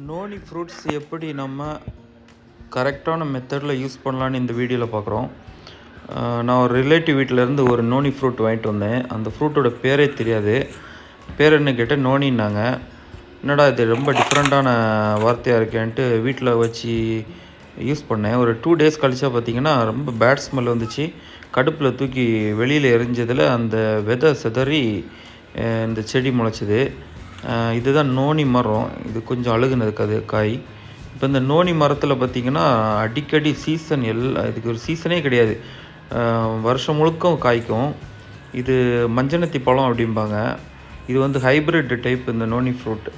Noni fruits எப்படி நம்ம கரெக்டான மெத்தடில் யூஸ் பண்ணலான்னு இந்த வீடியோவில் பார்க்குறோம் நான் ஒரு ரிலேட்டிவ் வீட்டிலேருந்து ஒரு நோனி ஃப்ரூட் வாங்கிட்டு வந்தேன். அந்த ஃப்ரூட்டோட பேரே தெரியாது. பேர் என்ன கேட்டால் நோனின்னாங்க. என்னடா இது ரொம்ப டிஃப்ரெண்ட்டான வார்த்தையாக இருக்கேன்ட்டு வீட்டில் வச்சு யூஸ் பண்ணேன். ஒரு டூ டேஸ் கழிச்சா பார்த்தீங்கன்னா ரொம்ப பேட் ஸ்மெல் வந்துச்சு. கடுப்பில் தூக்கி வெளியில் எரிஞ்சதில் அந்த விதை சிதறி இந்த செடி முளைச்சிது. இதுதான் நோனி மரம். இது கொஞ்சம் அழுகுனதுக்கு அது காய். இப்போ இந்த நோனி மரத்தில் பார்த்திங்கன்னா அடிக்கடி சீசன் எல்லா இதுக்கு ஒரு சீசனே கிடையாது. வருஷம் முழுக்க காய்க்கும். இது மஞ்சனத்தி பழம் அப்படிம்பாங்க. இது வந்து ஹைப்ரிட் டைப் இந்த நோனி ஃப்ரூட்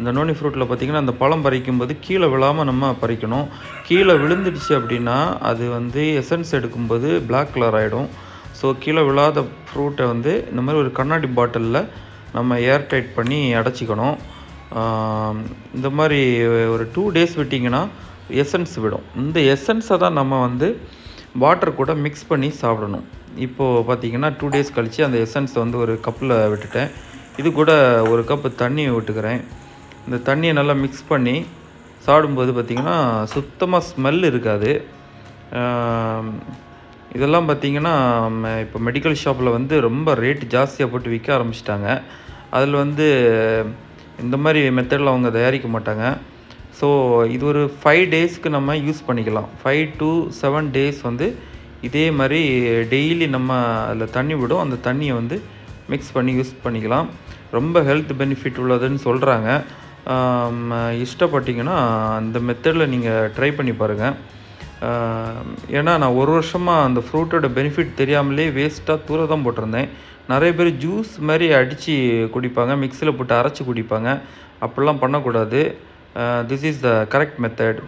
இந்த நோனி ஃப்ரூட்டில் பார்த்திங்கன்னா அந்த பழம் பறிக்கும்போது கீழே விழாமல் நம்ம பறிக்கணும். கீழே விழுந்துடுச்சு அப்படின்னா அது வந்து எசன்ஸ் எடுக்கும்போது பிளாக் கலர் ஆகிடும் ஸோ கீழே விழாத ஃப்ரூட்டை வந்து இந்த மாதிரி ஒரு கண்ணாடி பாட்டிலில் நம்ம ஏர் டைட் பண்ணி அடைச்சிக்கணும். இந்த மாதிரி ஒரு டூ டேஸ் விட்டிங்கன்னா எசன்ஸ் விடும். இந்த எசன்ஸை தான் நம்ம வந்து வாட்டர் கூட மிக்ஸ் பண்ணி சாப்பிடணும். இப்போது பார்த்தீங்கன்னா டூ டேஸ் கழித்து அந்த எசன்ஸ் வந்து ஒரு கப்பில் விட்டுட்டேன். இது கூட ஒரு கப்பு தண்ணி விட்டுக்கிறேன். இந்த தண்ணியை நல்லா மிக்ஸ் பண்ணி சாப்பிடும்போது பார்த்திங்கன்னா சுத்தமாக ஸ்மெல் இருக்காது. இதெல்லாம் பார்த்தீங்கன்னா இப்போ மெடிக்கல் ஷாப்பில் வந்து ரொம்ப ரேட் ஜாஸ்தியாக போட்டு விற்க ஆரம்பிச்சிட்டாங்க. அதில் வந்து இந்த மாதிரி மெத்தடில் அவங்க தயாரிக்க மாட்டாங்க. ஸோ இது ஒரு ஃபைவ் டேஸ்க்கு நம்ம யூஸ் பண்ணிக்கலாம். ஃபைவ் டு செவன் டேஸ் வந்து இதே மாதிரி டெய்லி நம்ம அதில் தண்ணி விடும். அந்த தண்ணியை வந்து மிக்ஸ் பண்ணி யூஸ் பண்ணிக்கலாம். ரொம்ப ஹெல்த் பெனிஃபிட் உள்ளதுன்னு சொல்கிறாங்க இஷ்டப்பட்டிங்கன்னா அந்த மெத்தடில் நீங்கள் ட்ரை பண்ணி பாருங்கள் ஏன்னா நான் ஒரு வருஷமாக அந்த ஃப்ரூட்டோட பெனிஃபிட் தெரியாமலே வேஸ்ட்டாக தூர தான் போட்டிருந்தேன். நிறைய பேர் ஜூஸ் மாதிரி அடித்து குடிப்பாங்க மிக்ஸியில் போட்டு அரைச்சி குடிப்பாங்க. அப்படிலாம் பண்ணக்கூடாது. This is the correct method